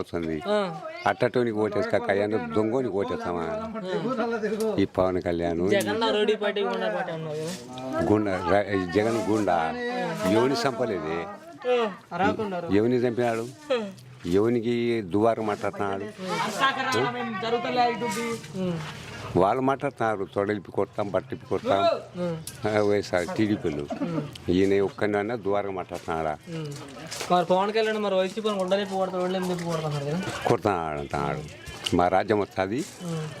వస్తుంది అట్టటోనికి ఓటేస్తా కళ్యాణ్ దొంగోనికి ఓటేస్తామా ఈ పవన్ కళ్యాణ్ గుండా జగన్ గుండా. ఎవని చంపలేదే? ఎవని చంపినాడు? ఎవనికి దువారం మాట్లాడుతున్నాడు? వాళ్ళు మాట్లాడుతున్నారు తొడలిపి కొడతాం బట్టిపి కొడతాం. వైఎస్ఆర్ టీడీపీలు. ఈయన ఒక్కనన్నా ద్వారం మాట్లాడుతున్నాడా. మరి పవన్ కళ్యాణ్ మరి వైసీపీ అంటున్నాడు. మా రాజ్యం వస్తుంది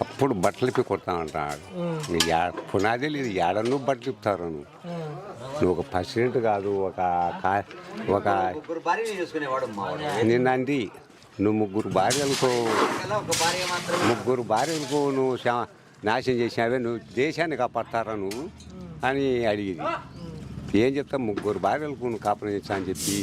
అప్పుడు బట్టలు ఇప్పి కొడతా అంటున్నాడు. పునాదే లేదు ఏడను బట్టలు ఇప్పుతారు నువ్వు? ఒక ప్రెసిడెంట్ కాదు ఒక కా- ఒక నిన్నండి నువ్వు ముగ్గురు భార్యలకో ముగ్గురు భార్యలకు నువ్వు శా- నాశనం చేసినావే నువ్వు దేశాన్ని కాపాడతారా నువ్వు? అని అడిగింది. ఏం చెప్తా ముగ్గురు భార్యలకు నువ్వు కాపురం చేస్తా అని చెప్పి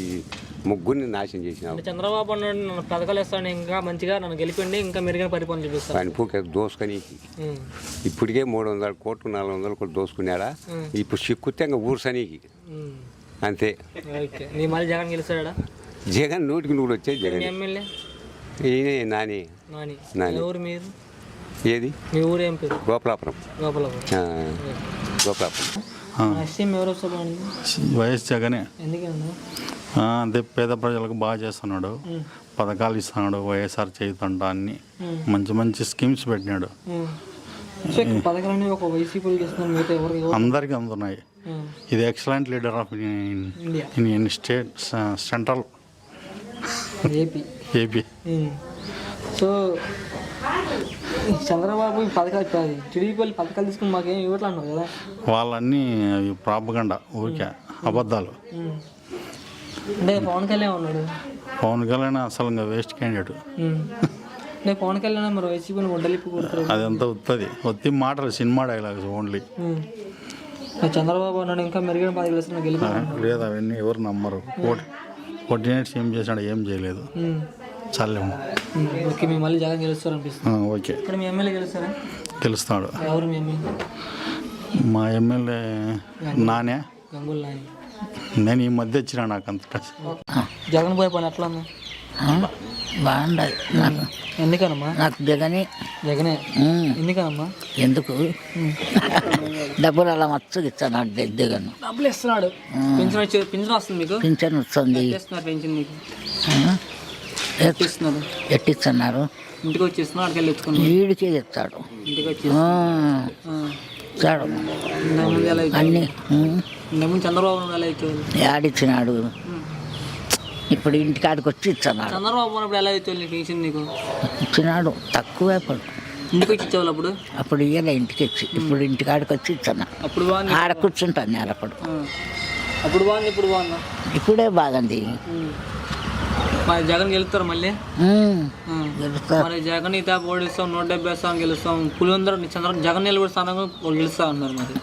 ముగ్గురిని నాశనం చేసినావు. చంద్రబాబు నన్ను పథకాలు ఇస్తాను ఇంకా మంచిగా నన్ను గెలిపిండి ఇంకా మెరుగైన పరిపాలన చూపిస్తాను ఆయన పూక దోసుకనీకి ఉమ్, ఇప్పటికే మూడు వందల కోట్లు నాలుగు వందల కోట్లు దోసుకున్నాడా? ఇప్పుడు సిక్కుతే ఇంకా ఊర్సనీకి. అంతే. నీ మళ్ళీ జగన్ గెలుస్తాడా? జగన్ నూటికి నూరు వచ్చే జగన్. ఎమ్మెల్యే? ఈయనే నాని. నాని. నాని. ఎవరు మీరు? ఏది? మీ ఊరు ఏం పేరు? గోపాలాపురం. గోపాలపురం. ఆ, గోపాలాపురం. సీఎం ఎవరు వస్తే బాగుంది వైఎస్ జగనే. ఎందుకన్నా అదే పేద ప్రజలకు బాగా చేస్తున్నాడు. పథకాలు ఇస్తున్నాడు వైఎస్ఆర్ చేయుతంట అన్ని. మంచి మంచి స్కీమ్స్ పెట్టినాడు? అందరికీ అందుతున్నాయి. ఇది excellent leader of India in state central AP. So Chandrababu పథకాలు టీడీపీ వాళ్ళు పథకాలు తీసుకుని మాకేం ఇవ్వట్లే అన్నారు కదా. వాళ్ళన్నీ ప్రాపగండ ఊరికే అబద్ధాలు. అంటే పవన్ కళ్యాణ్ ఉన్నాడు. పవన్ కళ్యాణ్ అసలు వేస్ట్ క్యాండిడేట్. అంటే పవన్ కళ్యాణ్ మరి వైసీపీని కొడతారు. అదంతా వస్తుంది ఒత్తి మాటలు సినిమా డైలాగ్స్ ఓన్లీ. చంద్రబాబు అన్నాడు ఇంకా మెరుగైన పదవి గెలిపి లేదు అవన్నీ ఎవరు నమ్మరు. కోటి కోఆర్డినేట్స్ ఏం చేసినాడు ఏం చేయలేదు. చాలేము. ఓకే మేము మళ్ళీ జగన్ గెలుస్తారు అనిపిస్తుంది ఆ, ఓకే. ఇక్కడ మీ ఎమ్మెల్యే గెలుస్తారా? గెలుస్తాడు. ఎవరు మీ ఎమ్మెల్యే? మా ఎమ్మెల్యే నానే. గంగుల్ నాని. నేను ఈ మధ్య వచ్చిన నాకు అంత జగన్ పోయే పని ఎట్లా ఉంది? బాగుండదు నాకు ఎందుకనమ్మా? నాకు జగని. జగనే. ఎందుకనమ్మా? ఎందుకు? డబ్బులు అలా మచ్చగా ఇస్తాను జగన్. డబ్బులు ఇస్తున్నాడు. పెన్షన్ వస్తుంది మీకు? పింఛన్ వస్తుంది. పెన్షన్ మీకు? ఆ? ఎట్- ఇస్తున్నారు ఎట్టిస్తున్నారు ఇంటికి అక్కడికి వీడికే చెప్తాడు. ఇంటికి? అన్ని చంద్రబాబు యాడిచ్చినాడు ఇప్పుడు ఇంటికాడికి వచ్చి ఇస్తున్నాడు చంద్రబాబు ఎలా పెన్షన్ నీకు ఇచ్చినాడు. తక్కువే పడు. ఇంటికి వచ్చి ఇచ్చేవాళ్ళు అప్పుడు? అప్పుడు ఇయ్యలే ఇంటికి వచ్చి ఇప్పుడు ఇంటికాడికి వచ్చి ఇస్తున్నా అప్పుడు ఆడ కూర్చుంటాను నేను అప్పుడు. బాగుంది ఇప్పుడు బాగుందా? ఇప్పుడే బాగుంది. మరి జగన్ గెలుస్తారు మళ్ళీ. మరి జగన్ ఇతా ఓడిస్తాం నూట డెబ్బై స్థానం గెలుస్తాం. పులివెందరు చంద్ర జగన్ నిలబడి స్థానం గెలుస్తా ఉన్నారు మరి.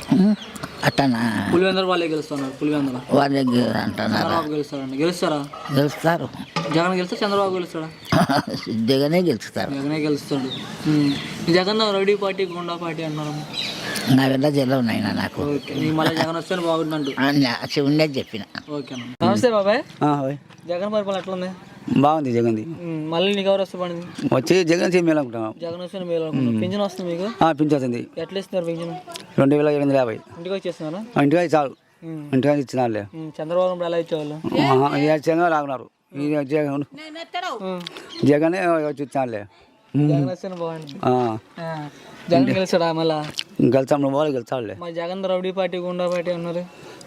అట్టనా? పులివెందరు వాళ్ళే గెలుస్తున్నారు పులివెందరు అంటున్నారా? చంద్రబాబు గెలుస్తారండి గెలుస్తారా? గెలుస్తారు. జగన్ గెలిస్తే చంద్రబాబు గెలుస్తాడా? జగనే గెలుస్తారు. జగనే గెలుస్తాడు. జగన్ రెడీ పార్టీ గుండా పార్టీ అన్నారు జల్లవు నాయన నాకు. ఓకే నీకు మళ్ళీ జగన్ వస్తే ఉండేది చెప్పిన. ఓకే నమస్తే బాబాయ్. జగన్ పరిపాలన ఎట్లా ఉంది బాగుంది జగన్ది. మళ్ళీ నీకు ఎవరు వస్తే పడింది వచ్చి జగన్ సీఎం అనుకుంటున్నాం జగన్ వస్తే మేలు అనుకుంటున్నాను పింఛన్ వస్తుంది మీకు? పింఛతుంది ఎట్లా ఇస్తున్నారు పింఛన్? రెండు వేల ఏడు వందల యాభై. ఇంటికి వచ్చేస్తున్నారా ఆ, ఇంటికి అయితే చాలు. ఇంటికి ఇచ్చినారులే. ఉమ్, చంద్రబాబు నాయుడు ఎలా ఇచ్చేవాళ్ళు? జగన్ రాకున్నారు. జగన్. జగనే వచ్చి ఇచ్చినారులే. జగన్ వస్తే ఆ. జగన్ గెలుస్తాడా మళ్ళా? నువ్వు వాళ్ళు గెలుస్తావులే మా జగన్ రౌడీ పార్టీ గుండా పార్టీ అన్నారు.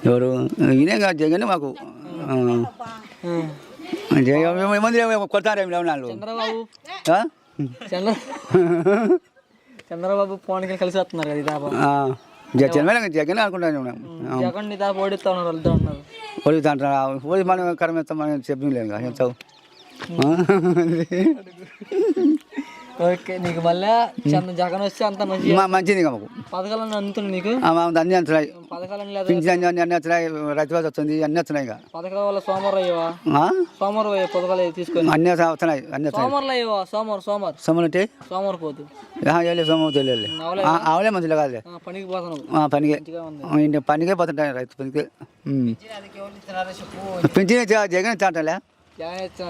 ఎవరు? ఈయనే కాదు జగన్ మాకు. కొడతారేమి లేవు నాళ్ళు చంద్రబాబు. ఆ? చంద్ర చంద్రబాబు పవన్ కళ్యాణ్ కలిసి వస్తున్నారు కదా జగన్ జగన్ అనుకుంటాను జగన్ ఇదాప ఓడిస్తా ఉన్నారు వెళ్తా ఉన్నారు. అంటారా పోలీసు మనం కరం చెప్పలేదు చెప్తావు ఓకే నీకు మళ్ళీ చంద్ర జగన్ వస్తే అంత మంచి మా- మంచిది మాకు. అందుతున్నాయి నీకు? అన్ని పింఛన్ అన్ని అన్ని వస్తున్నాయి రైతు బంధు వస్తుంది. అన్ని వస్తున్నాయి ఇక. పథకాల వల్ల సోమవారం అయ్యవా? ఆ? సోమవారం అయ్యే పథకాలు అయ్యి తీసుకొని? అన్ని వస్తున్నాయి. అన్ని వస్తున్నాయి. సోమవారం అయ్యవా? సోమవారం సోమవారం. అంటే? సోమవారం పోతు వెళ్ళి. సొమ్ము తెలియలే అవలే ఆవులే మంచిగా కాదులే ఆ, పనికి పోతున్నావు పనికే. మంచిగా ఉంది. ఆ, ఇంటి పనికే పోతుంటాయి రైతు పనికే. పింఛన్ ఇచ్చా- జగన్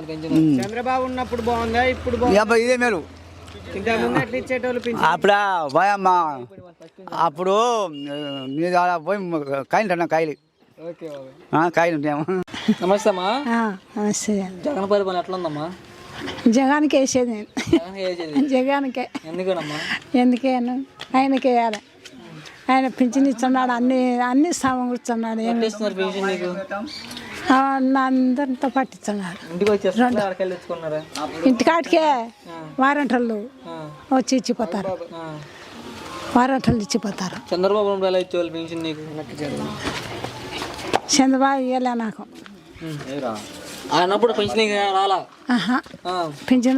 పెన్షన్ చంద్రబాబు ఉన్నప్పుడు బాగుందా? ఇప్పుడు ఇదే మేలు. అప్పుడా భయమ్మ అప్పుడు మీద ఆడ పోయి కాయలు అన్న కాయలు. కాయలు నమస్తే అమ్మా. నమస్తే. జగన్ పరిపాలన ఎట్లా ఉందమ్మా జగానికి వేసేది నేను. జగానికే ఎందుకనమ్మా? ఎందుకేను ఆయనకే వేయాలి. ఆయన పింఛన్ ఇస్తున్నాడు అన్ని అన్ని సమకూర్చున్నాడు పెన్షన్ నీకు అందరితో తెచ్చుకున్నారా? ఇంటికాటికే వారంటలు వచ్చి ఇచ్చిపోతారు. వారంటలు ఇచ్చిపోతారు. చంద్రబాబు చంద్రబాబు ఇవ్వలే నాకు. ఆయనప్పుడు పెన్షన్ రాలా?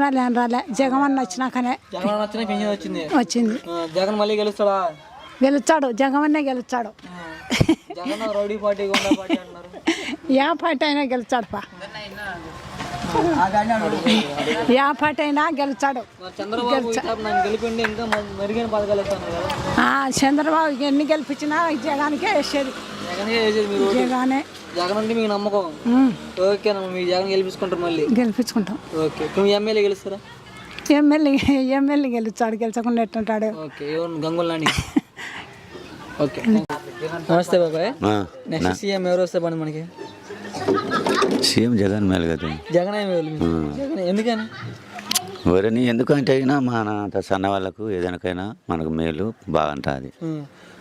రాలే రాలే. జగమన్న వచ్చినాకనే జగన్ వచ్చిన పెన్షన్ వచ్చింది. వచ్చింది. జగన్ మళ్ళీ గెలుస్తాడా? గెలుచాడు జగన్ రౌడీ పార్టీ ఏ పార్టీ అయినా గెలుచాడు పా ఏ పార్టీ అయినా గెలుచాడు. చంద్రబాబు ఎన్ని గెలిపించినా జగానికే వేసేది. జగన్. జగానే అంటే మీకు నమ్మకం. ఓకేనమ్మా మీ జగన్ గెలిపించుకుంటారు మళ్ళీ. గెలిపించుకుంటాం. ఓకే ఇప్పుడు మీ ఎమ్మెల్యే గెలుస్తారా? ఎమ్మెల్యే ఎమ్మెల్యే గెలుచాడు గెలిచకుండా ఎట్టుంటాడు? ఓకే ఎవరు గంగుల్ నాని. ఓకే. నమస్తే బాబాయ్. నెక్స్ట్ సీఎం ఎవరు వస్తే పని మనకి? సీఎం జగన్ మేలు కదా. జగన్ ఎందుకని? ఎవరిని ఎందుకంటే అయినా మన సన్న వాళ్ళకు ఏదైనాకైనా మనకు మేలు బాగుంటుంది.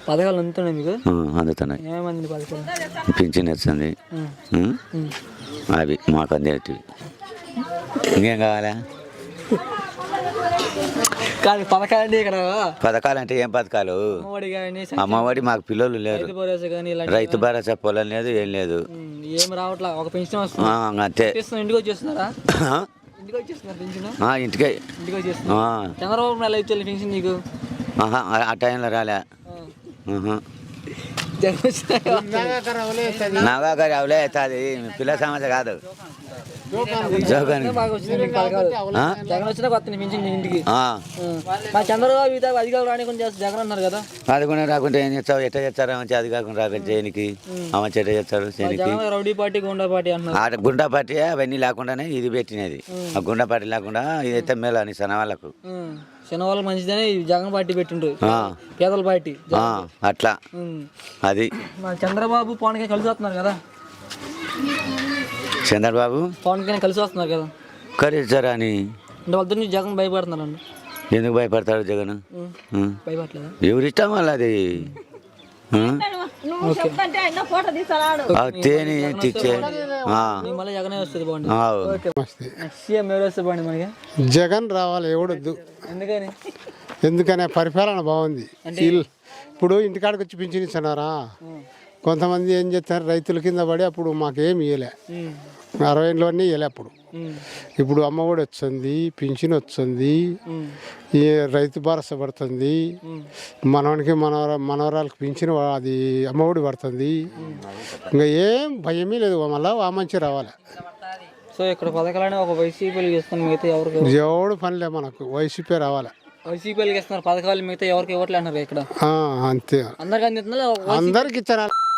పథకాలు అందుతున్నాయి మీకు? అందుతున్నాయి. ఏమంది పథకాలు? పింఛన్ వచ్చింది? అవి మాకు అందేటివి. ఇంకేం కావాలా? కానీ పథకాలు అంటే ఇక్కడ. పథకాలు అంటే ఏం పథకాలు? అమ్మఒడి మాకు పిల్లలు లేరు. రైతు భరోసా పొలం లేదు ఏం లేదు. ఏం రావట్లా? ఒక పెన్షన్ ఆ, వస్తుంది అంతే. ఇస్తున్నారు ఇంటికి వచ్చేస్తున్నారా? ఇంటికి వచ్చేస్తున్నారు పెన్షన్ ఆ, ఇంటికే. ఇంటికి చంద్రబాబు పెన్షన్ నీకు? టైంలో రాలే. అవలే అవుతుంది పిల్ల సమస్య కాదు. జగన్ మీ ఇంటికి. ఆ. ఉమ్. మా చంద్రబాబు ఇదే అధికారులు రానికుండా చేస్తే జగన్ అన్నారు కదా? అది కూడా రాకుంటే ఏం చేస్తావు? ఎట్లా చేస్తారు? మంచి అది కాకుండా రాక చేయనికి. మంచి ఎట్లా చేస్తారు చేయనికి. రౌడీ పార్టీ గుండా పార్టీ అంటున్నారు ఆ గుండా పార్టీ అవన్నీ లేకుండానే ఇది పెట్టినది. ఆ గుండా పార్టీ లేకుండా ఇదైతే మేలు అని సన్న వాళ్ళకు. శనివారం మంచిదని జగన్ పార్టీ పెట్టిండ్రు. ఆ, పేదల పార్టీ. ఆ, అట్లా. అది. మా చంద్రబాబు పవన్ కలిసి వస్తున్నారు కదా? చంద్రబాబు పవన్ కళ్యాణ్ కలిసి వస్తున్నారు కదా. కరీస్తారా అని? అంటే వాళ్ళతో జగన్ భయపడుతున్నారండి. ఎందుకు భయపడతాడు జగన్. భయపడలేదా ఎవరి ఇష్టం తేని తెచ్చే నీకు మళ్ళీ జగనే రావాలి ఎవడొద్దు ఎందుకని? ఎందుకనే పరిపాలన బాగుంది. ఇప్పుడు ఇంటికాడికి వచ్చి పింఛన్ ఇస్తున్నారా? కొంతమంది ఏం చేస్తారు? రైతుల కింద పడి అప్పుడు మాకేం ఇవ్వలే. అరవై ఏళ్ళలోనే ఇవ్వలే అప్పుడు. ఇప్పుడు అమ్మఒడి వచ్చింది పింఛన్ వచ్చింది. ఈ రైతు భరోసా పడుతుంది మనవనికి మనవర మనవరాలకు పింఛన్ అది అమ్మఒడి పడుతుంది. ఇంకా ఏం భయమే లేదు మళ్ళీ ఆ మంచి రావాలి. సో ఇక్కడ పథకాలని ఒక వైసీపీలు మిగతా ఎవరికి ఎవడు పనిలే మనకు వైసీపీ రావాలి. ఇస్తున్నారు పథకాలు మిగతా ఎవరికి ఇవ్వట్లే ఇక్కడ. అంతే. అందరికి అందరికి ఇచ్చారు?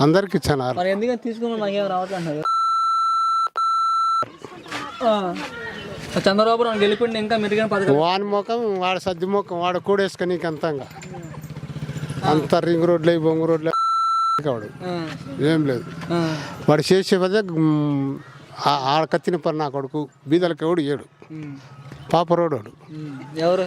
అందరికి ఇచ్చాను మరి ఎందుకని తీసుకుని మనకేం రావట్లే అన్నారు ఆ. చంద్రబాబు నాయుడు గెలిపిండి ఇంకా మెరుగైన పథకాలు వాని ముఖం వాడు సర్ది ముఖం వాడు కూడేసుకొని అంతంగా అంత రింగ్ రోడ్లు బొంగు రోడ్లు వాడు. ఏం లేదు. వాడు చేసే పదే ఆడ కత్తిన పని నా కొడుకు బీదలకి ఎవడు ఏడు. పాప రోడ్ వాడు. ఎవరు